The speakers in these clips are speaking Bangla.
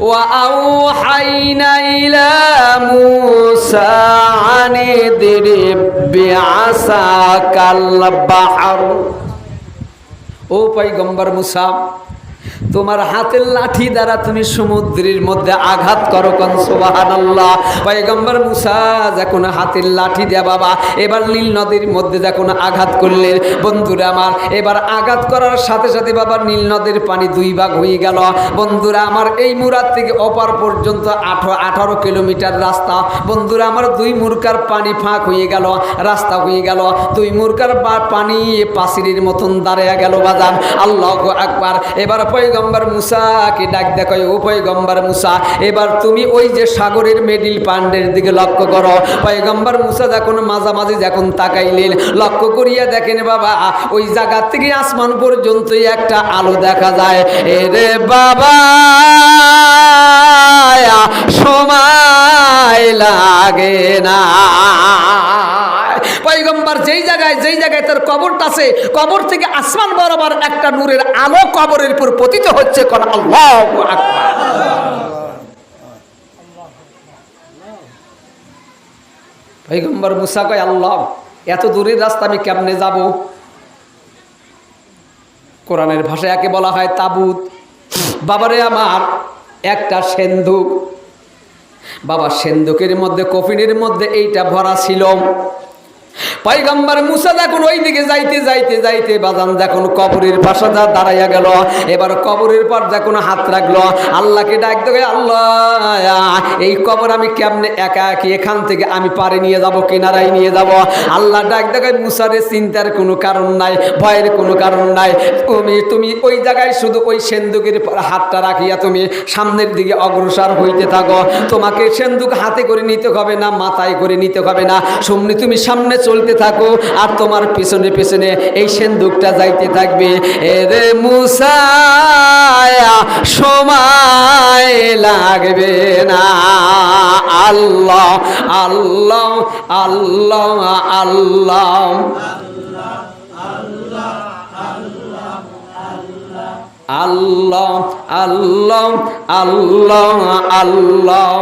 وأوحينا إلى موسى أن اضرب بعصاك البحر ও পৈগম্বর মুসা তোমার হাতের লাঠি দ্বারা তুমি সমুদ্রের মধ্যে আঘাত করো কন? সুবহানাল্লাহ। পয়গম্বর মুসা যখন হাতের লাঠি দেয়া বাবা, এবার নীল নদীর মধ্যে যখন আঘাত করলেন, বন্ধুরা আমার, এবার আঘাত করার সাথে সাথে বাবা নীল নদীর পানি দুই ভাগ হয়ে গেল। বন্ধুরা আমার, এই মুরার থেকে অপার পর্যন্ত আঠারো আঠারো কিলোমিটার রাস্তা। বন্ধুরা আমার, দুই মুরকার পানি ফাঁক হয়ে গেল, রাস্তা হয়ে গেল। দুই মুরকার পানি পাশির মতন দাঁড়িয়ে গেল বাজান। আল্লাহ আকবার। এবার পয়গম্বর মুসাকে ডাক দেখো ও পয়গম্বর মুসা, এবার তুমি ওই যে সাগরের মেডিল পান্ডের দিকে লক্ষ্য করো। পয়গম্বর মুসা যখন মাঝামাঝি যখন তাকাইলেন, লক্ষ্য করিয়া দেখেন বাবা, ওই জায়গা থেকে আসমান পর্যন্তই একটা আলো দেখা যায়। এরে বাবা, সময় লাগে না। পয়গম্বর যেই যেই জায়গায় তার কবরটা আছে, কবর থেকে আসমান বরাবর একটা নূরের আলো কবরের উপর পতিত হচ্ছে কোন আল্লাহ পয়গম্বর মুসা কয়, আল্লাহ, এত দূরের রাস্তা আমি কেমনে যাব? কোরআনের ভাষায় একে বলা হয় তাবুত। বাবারে আমার, একটা সেন্দুক। বাবা, সেন্দুকের মধ্যে, কফিনের মধ্যে এইটা ভরা ছিল। পয়গম্বর মুসা যখন ওই দিকে যাইতে যাইতে যাইতে বাজান যখন কবরের পাশে যা দাঁড়াইয়া গেল, এবার কবরের পর যখন হাত রাখল, আল্লাহকে ডাক দেবে আল্লাহ, এই কবর আমি কেমনে একা একি? এখান থেকে আমি পারে নিয়ে যাব, কিনারায় নিয়ে যাব? আল্লাহ ডাক দেখে মুসারে চিন্তার কোনো কারণ নাই, ভয়ের কোনো কারণ নাই। তুমি তুমি ওই জায়গায় শুধু ওই সেন্দুকের হাতটা রাখিয়া তুমি সামনের দিকে অগ্রসর হইতে থাকো। তোমাকে সেন্দুক হাতে করে নিতে হবে না, মাথায় করে নিতে হবে না। সামনে তুমি সামনে চলতে থাকো আর তোমার পিছনে পিছনে এই সেন্দুকটা যাইতে থাকবে। এরে মুসায়া, সময় লাগবে না। আল্লাহ আল্লাহ আল্লাহ আল্লাহ। আল্লাহ আল্লাহ আল্লাহ আল্লাহ।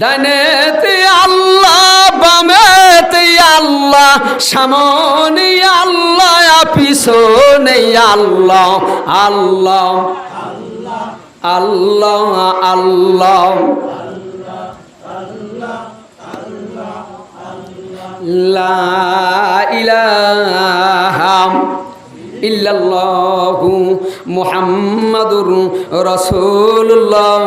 ডানেতে আল্লাহ বামেতে আল্লাহ সামনে আল্লাহ পিছনে আল্লাহ আল্লাহ আল্লাহ আল্লাহ লা ইলাহা ইল্লাল্লাহু মুহাম্মাদুর রাসূলুল্লাহ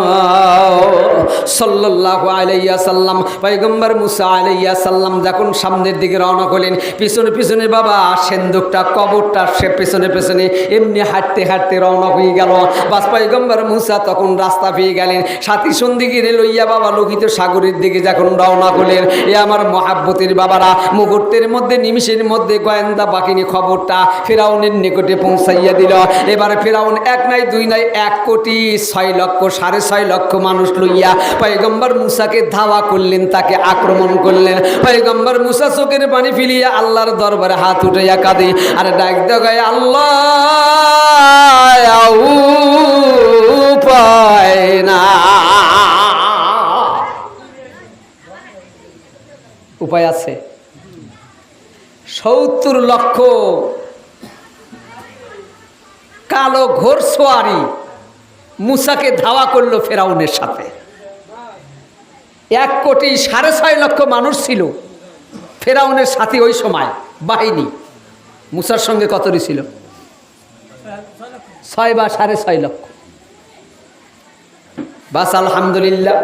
সাল্লাল্লাহু আলাইহি সাল্লাম পয়গম্বর মুসা আলাইহি সাল্লাম যখন সামনের দিকে রওনা করলেন পিছনে পিছনে বাবা, সেন্দুকটা, কবরটা সে পিছনে পিছনে এমনি হাঁটতে হাঁটতে রওনা হয়ে গেল। বাস পয়গম্বর মুসা তখন রাস্তা পেয়ে গেলেন। সাথী সন্দিগিরে লইয়া বাবা লোকিত সাগরের দিকে যখন রওনা করলেন এ আমার মহাব্বতের বাবারা, মুহূর্তের মধ্যে, নিমিষের মধ্যে গোয়েন্দা বাকিনী খবরটা ফেরাউনের নিকটে পৌঁছাইয়া দিল। এবারে ফেরাউন, এক নাই, দুই নাই, এক কোটি ছয় লক্ষ, সাড়ে ছয় লক্ষ মানুষ লইয়া পয়গম্বর মুসাকে ধাওয়া করলেন, তাকে আক্রমণ করলেন। পয়গম্বর মুসা চোখের পানি ফিলিয়া আল্লাহর দরবারে হাত উঠাইয়া কাঁদে, আর ডাক দেয় আল্লাহ না। উপায় আছে। সত্তর লক্ষ কালো ঘোরসোয়ারি মুসাকে ধাওয়া করল ফেরাউনের সাথে। এক কোটি সাড়ে ছয় লক্ষ মানুষ ছিল ফেরাউনের সাথে ওই সময়, বাহিনী। মুসার সঙ্গে কতটি ছিল? ছয় বা সাড়ে ছয় লক্ষ। বাস আলহামদুলিল্লাহ,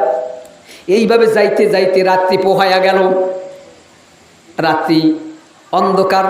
এইভাবে যাইতে যাইতে রাত্রি পোহায়া গেল। রাত্রি অন্ধকার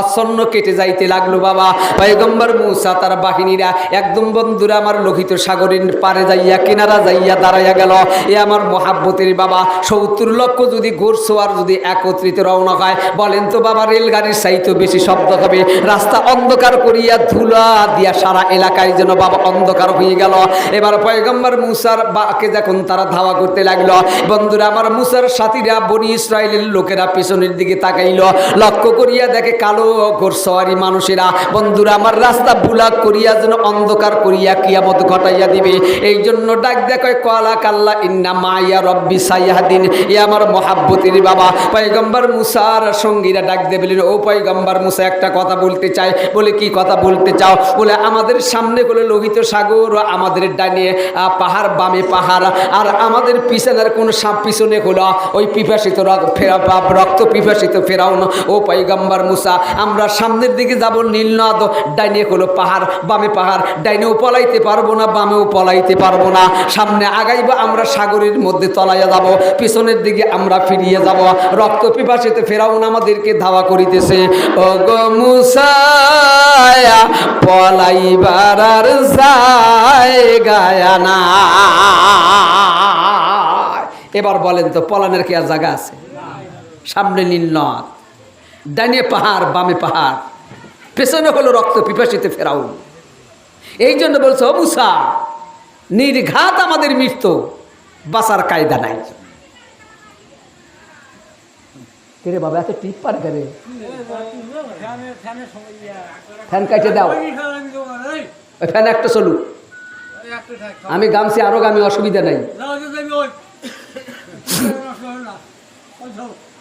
অচ্ছন্ন কেটে যাইতে লাগল বাবা। পয়গম্বর মুসা তার বাহিনীরা, একদম বন্ধুরা, আমার লোহিত সাগরের পারে যাইয়া, কিনারা যাইয়া দাঁড়াইয়া গেল। এ আমার মহাব্বতের বাবা, সত্তর লক্ষ যদি ঘোরসোয়ার যদি একত্রিত রওনা হয়, বলেন তো বাবা, রেলগাড়ির সাইতো বেশি শব্দ হবে। রাস্তা অন্ধকার করিয়া ধুলা দিয়া সারা এলাকায় যেন বাবা অন্ধকার হয়ে গেল। এবার পয়গম্বর মূসার বাকে যখন তারা ধাওয়া করতে লাগল, বন্ধুরা, আমার মূসার সাথীরা বনি ইসরায়েলের লোকেরা পিছনের দিকে তাকাইল। লক্ষ্য করিয়া দেখে কালো আরও ঘোরসওয়ারি মানুষেরা, বন্ধুরা, আমার রাস্তা বুলাক করিয়া যেন অন্ধকার করিয়া কিয়ামত ঘটাইয়া দিবে। এই জন্য ডাক দেখো কলা কাল্লা ইন্না মাইয়া রব্বি সাইয়াদিন এ আমার মহাব্বতির বাবা, পয়গম্বর মুসার সঙ্গীরা ডাক দেবেলেন ও পয়গম্বর মুসা, একটা কথা বলতে চায় বলে, কি কথা বলতে চাও? বলে, আমাদের সামনে হলো লোহিত সাগর আমাদের ডানে পাহাড়, বামে পাহাড়, আর আমাদের পিছনের কোন সাপ পিছনে হলো। ওই পিপাসিত রক্ত পিপাসিত ফেরাও না ও পৈগম্বর মুসা আমরা সামনের দিকে যাব নীলনদ ডাইনে হলো পাহাড়, বামে পাহাড়। ডাইনেও পলাইতে পারব না বামেও পলাইতে পারব না। সামনে আগাইব, আমরা সাগরের মধ্যে তলাইয়া যাব। পিছনের দিকে আমরা ফিরিয়ে যাব। রক্ত পিপাসিত ফেরাও না আমাদেরকে ধাওয়া করিতেছে। ও গো মুসা পলাইবার আর জায়গায় না এবার বলেন তো, পলানের কি আর জায়গা আছে? সামনে নীলনদ ডাইনে পাহাড় বামে পাহাড়। পেছনে হলো রক্ত পিপাসিতে ফেরাউন। এই জন্য বলছে ও মুসা নির্ঘাত আমাদের মৃত্যু। বাসার কায়দা নাই। কেরে বাবা এত টিপ পার করে ফ্যান কাটে দাও। ওই ফ্যান একটা চলুক। আমি গামছি আরও গামে অসুবিধা নাই।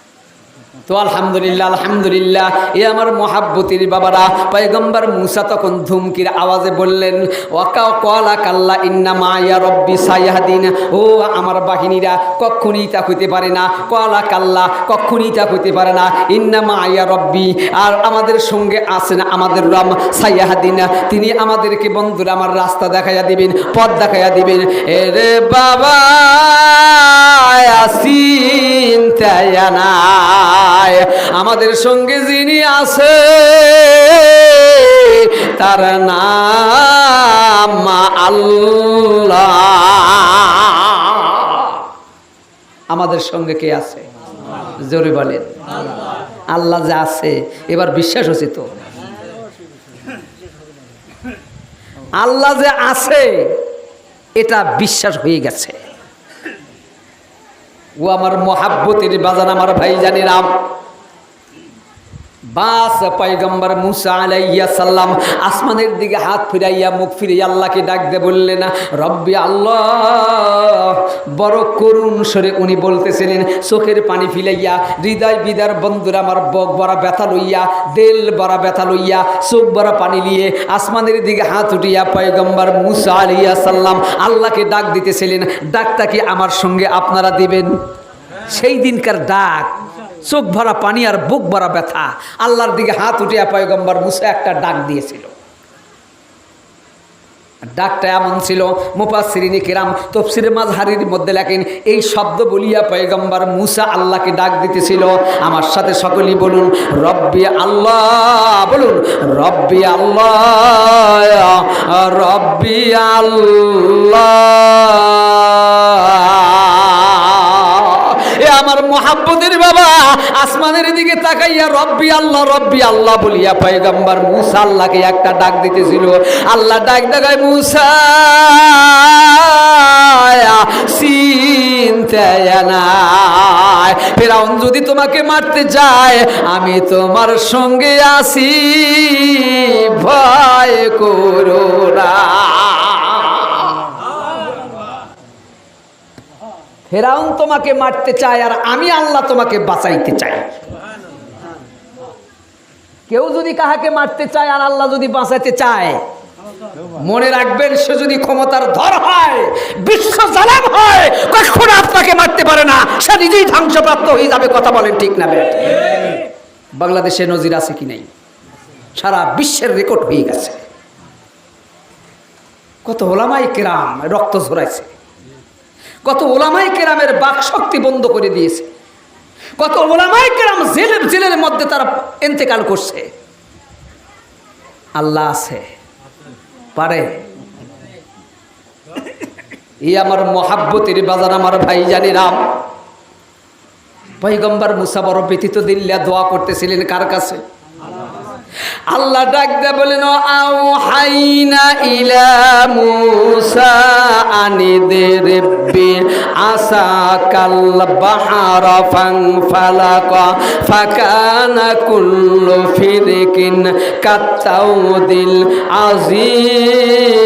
তো আলহামদুলিল্লাহ আলহামদুলিল্লাহ। এ আমার মহাব্বতির বাবারা, পয়গম্বর মুসা তখন ধুমকির আওয়াজে বললেন, ওয়াকা কলা কাল্লা ইন্না মায়া রব্বি সাইয়াদিন ও আমার বাহিনীরা কক্ষুনি তা হইতে পারে না। কলা কাল্লা কক্ষুনি তা হইতে পারে না। ইন্না মায়া রব্বি, আর আমাদের সঙ্গে আছেন আমাদের রাম সাইয়াদিন তিনি আমাদেরকে বন্ধুরা আমার রাস্তা দেখাইয়া দিবেন, পথ দেখাইয়া দিবেন। এরে বাবা চিন্তায় আমাদের সঙ্গে যিনি আছে, তার নাম আমাদের সঙ্গে কে আছে? জোরে বলেন। আল্লাহ যে আছে, এবার বিশ্বাস হচ্ছে তো। আল্লাহ যে আছে, এটা বিশ্বাস হয়ে গেছে। ও আমার মহাব্বতের বাজান আমার ভাই জানি রাম বাস, পয়গম্বর মুসা আলাইয়া সাল্লাম আসমানের দিকে হাত ফিরাইয়া মুখ ফিরিয়ে আল্লাহকে ডাক দে বললেন রব্বি আল্লাহ। বড় করুণ সরে উনি বলতেছিলেন, চোখের পানি ফিলাইয়া হৃদয় বিদার বন্ধুরা আমার বক বড়া ব্যথা লইয়া, দেল বড়া ব্যথা লইয়া, চোখ বড়া পানি লিয়ে আসমানের দিকে হাত উঠিয়া পয়গম্বর মুসা আলাইয়া সাল্লাম আল্লাহকে ডাক দিতেছিলেন, ডাকটা কি আমার সঙ্গে আপনারা দিবেন? সেই দিনকার ডাক চোখ ভরা পানি আর বুক ভরা ব্যথা। আল্লাহর দিকে হাত উঠিয়া পয়গম্বর মুসা একটা ডাক দিয়েছিল। ডাকটা এমন ছিল মুপাসিরিনী কিরাম তফসির মাঝহারির মধ্যে লেখেন, এই শব্দ বলিয়া পয়গম্বর মুসা আল্লাহকে ডাক দিতেছিল। আমার সাথে সকলেই বলুন, রব্বি আল্লাহ বলুন, রব্বি আল্লাহ রব্বি আল্লাহ আমার মোহাব্বতের বাবা আসমানের দিকে তাকাইয়া, রব্বি আল্লাহ রব্বি আল্লাহ বলিয়া পয়গম্বর মুসা আল্লাহকে একটা ডাক দিতেছিল। আল্লাহ ডাক দেখায়, মুসা ফেরাউন যদি তোমাকে মারতে চায়, আমি তোমার সঙ্গে আসি ভয় করো না। ফেরাউন তোমাকে মারতে চায় আর আমি আল্লাহ তোমাকে বাঁচাইতে চাই। কেউ যদি কাহাকে মারতে চায় আর আল্লাহ যদি বাঁচাইতে চায়, মনে রাখবেন সে যদি ক্ষমতার ধর হয়, বিশ্ব জালাম হয়, কখনো আপনাকে মারতে পারে না, সে নিজেই ধ্বংসপ্রাপ্ত হয়ে যাবে, কথা বলেন ঠিক না বেট বাংলাদেশে নজির আছে কি নেই? সারা বিশ্বের রেকর্ড হয়ে গেছে। কত ওলামাই কেরাম রক্ত ঝরাইছে। কত ওলামাই কেরামের বাক শক্তি বন্ধ করে দিয়েছে। কত ওলামাই কেরাম জেলের জেলের মধ্যে তারা এন্তেকাল করছে। আল্লাহ আছে। পারে। এই আমার মহাব্বতের বাজার আমার ভাই জানি রাম পৈগম্বর মুসা বড় ব্যতীত দিল্লা দোয়া করতেছিলেন কার কাছে? আল্লাহ ডাক দেয়া বলেন আও হাইনা ইলা মুসা আনিদের বিল আসা কাল বাহার ফাং ফালাক ফাকানা কুল্লু ফিরকিন কাত্তাউদিল আজিম